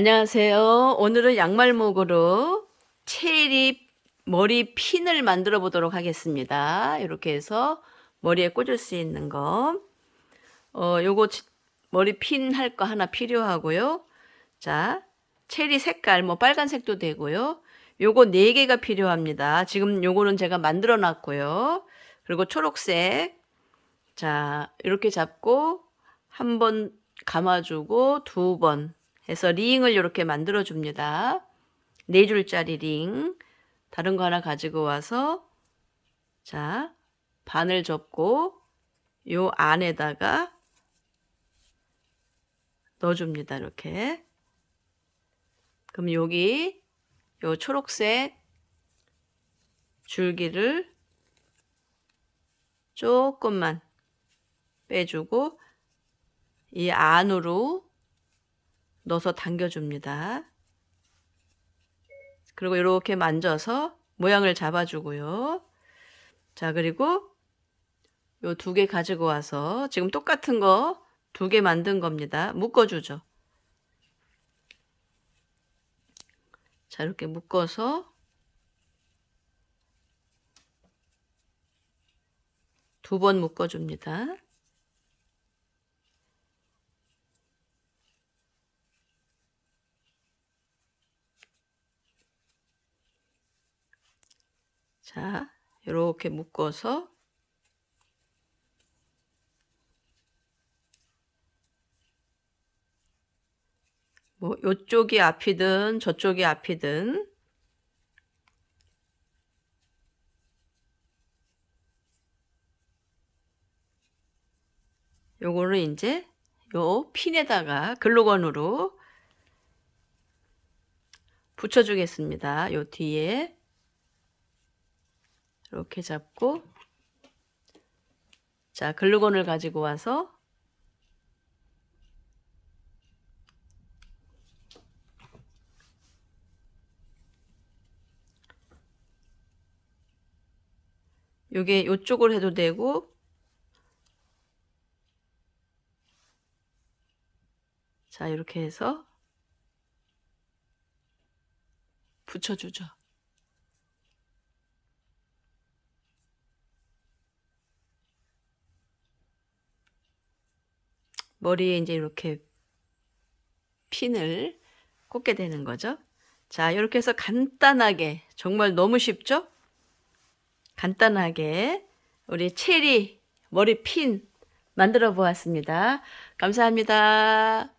안녕하세요. 오늘은 양말목으로 체리 머리 핀을 만들어 보도록 하겠습니다. 이렇게 해서 머리에 꽂을 수 있는 거. 어, 요거 치- 머리 핀 할 거 하나 필요하고요. 자, 체리 색깔 뭐 빨간색도 되고요. 요거 네 개가 필요합니다. 지금 요거는 제가 만들어 놨고요. 그리고 초록색. 자, 이렇게 잡고 한 번 감아주고 두 번 해서 링을 이렇게 만들어 줍니다. 네 줄짜리 링. 다른 거 하나 가지고 와서 자, 반을 접고 요 안에다가 넣어줍니다. 이렇게. 그럼 여기 요 초록색 줄기를 조금만 빼주고 이 안으로 넣어서 당겨줍니다. 그리고 이렇게 만져서 모양을 잡아주고요. 자, 그리고 요 두 개 가지고 와서 지금 똑같은 거 두 개 만든 겁니다. 묶어주죠. 자, 이렇게 묶어서 두 번 묶어줍니다. 자, 이렇게 묶어서 뭐 요쪽이 앞이든 저쪽이 앞이든 요거를 이제 요 핀에다가 글루건으로 붙여주겠습니다. 요 뒤에 이렇게 잡고 자 글루건을 가지고 와서 요게 요쪽으로 해도 되고 자 이렇게 해서 붙여주죠. 머리에 이제 이렇게 핀을 꽂게 되는 거죠. 자, 이렇게 해서 간단하게, 정말 너무 쉽죠? 간단하게 우리 체리 머리 핀 만들어 보았습니다. 감사합니다.